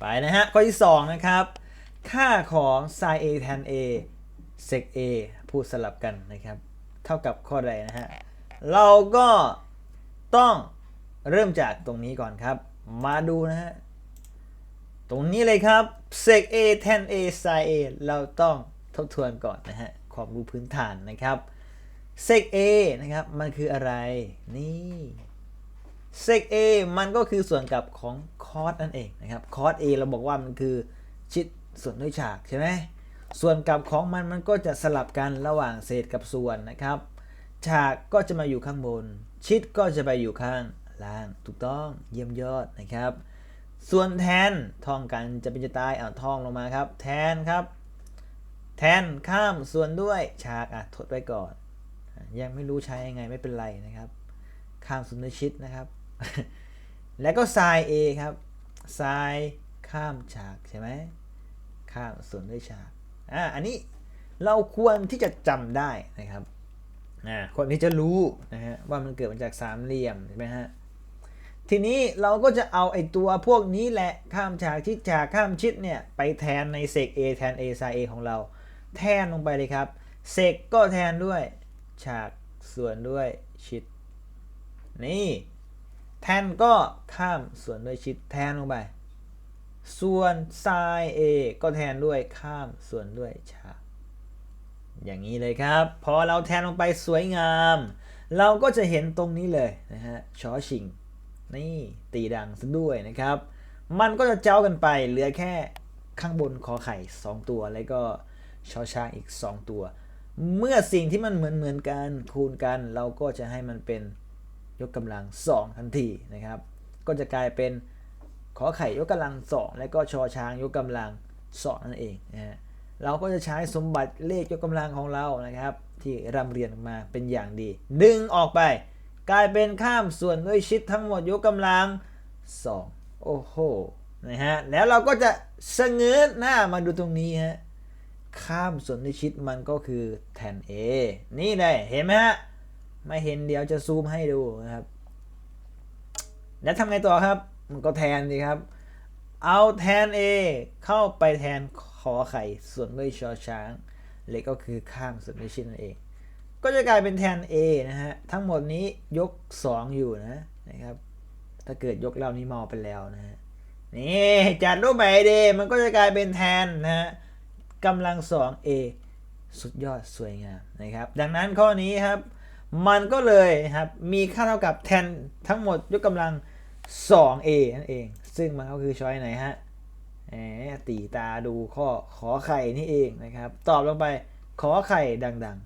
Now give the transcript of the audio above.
ไปนะฮะ ข้อที่ 2 นะครับ ค่าของ sin a tan a sec a พูดสลับกันนะครับ เท่ากับข้อใดนะฮะ เราก็ต้องเริ่มจากตรงนี้ก่อนครับ มาดูนะฮะ ตรงนี้เลยครับ sec a tan a sin a เราต้องทบทวนก่อนนะฮะ ความรู้พื้นฐานนะครับ sec a นะครับ มันคืออะไร นี่ sec a มันก็คือส่วนกลับของ cos นั่นเองนะครับ cos a เราบอกว่ามันคือชิดส่วนด้วยฉากใช่ไหมส่วนกลับของมันมันก็จะสลับกันระหว่างเศษกับส่วนนะครับ ฉากก็จะมาอยู่ข้างบน ชิดก็จะไปอยู่ข้างล่างถูกต้องเยี่ยมยอดนะครับ ส่วนแทนท่องกันจะเป็นจะตายเอาท่องลงมาครับ แทนครับ แทนข้ามส่วนด้วยฉากอะทดไว้ก่อน ยังไม่รู้ใช้ยังไงไม่เป็นไรนะครับ ข้ามส่วนด้วยชิดนะครับ แล้วก็ sin a ครับ sin ข้ามฉากใช่ไหมข้ามส่วนด้วยฉากอ่าอันนี้เราควรที่จะจำได้นะครับอ่าคนที่จะรู้นะฮะว่ามันเกิดมาจากสามเหลี่ยมใช่ไหมฮะทีนี้เราก็จะเอาไอ้ตัวพวกนี้แหละข้ามฉากชิดฉากข้ามชิดเนี่ยไปแทนในเซก A แทน A ซา A ของเรา แทนลงไปเลยครับเซกก็แทนด้วยฉากส่วนด้วยชิดนี่ แทนก็ข้ามส่วนด้วยชิดแทนลงไป ส่วน sin A ก็แทนด้วยข้ามส่วนด้วยฉากอย่างนี้เลยครับ พอเราแทนลงไปสวยงาม เราก็จะเห็นตรงนี้เลยนะฮะชอชิง นี่ตีดังซะด้วยนะครับ มันก็จะเจ้ากันไปเหลือแค่ข้างบนขอไข่ 2 ตัว แล้วก็ชอช้างอีก 2 ตัว เมื่อสิ่งที่มันเหมือนเหมือนกันคูณกัน เราก็จะให้มันเป็น ยกกำลัง 2 ทันทีนะครับ ก็จะกลายเป็นขอไข่ยกกำลัง 2 แล้วก็ชอช้างยกกำลัง 2 นั่นเองนะฮะเราก็จะใช้สมบัติเลขยกกำลังของเรานะครับ ที่ร่ำเรียนมาเป็นอย่างดี ดึงออกไป กลายเป็นข้ามส่วนด้วยชิดทั้งหมดยกกำลัง 2 โอ้โหนะฮะแล้วเราก็จะสะเงื้อหน้ามาดูตรงนี้ฮะข้ามส่วนด้วยชิดมันก็คือแทน A นี่เลยเห็นไหมฮะ ไม่เห็นเดี๋ยวจะซูมให้ดูนะครับ แล้วทำไงต่อครับ มันก็แทนดีครับ เอาแทน A เข้าไปแทนขอไข่ส่วนด้วยชอช้างเลขก็คือข้ามส่วนด้วยชิดนั่นเอง ก็จะกลายเป็นแทน A นะฮะ ทั้งหมดนี้ยก 2 อยู่นะนะครับ ถ้าเกิดยกเหล่านี้มอไปแล้วนะฮะ นี่จัดรูปใหม่เดมันก็จะกลายเป็นแทนนะฮะกำลัง 2A สุดยอดสวยงามนะครับ ดังนั้นข้อนี้ครับ มันก็เลยครับมีค่าเท่ากับแทนทั้งหมดยกกำลัง 2A นั่นเอง ซึ่งมันก็คือช้อยไหนฮะแหมตีตาดูข้อขอไข่นี่เองนะครับ ตอบลงไปขอไข่ดัง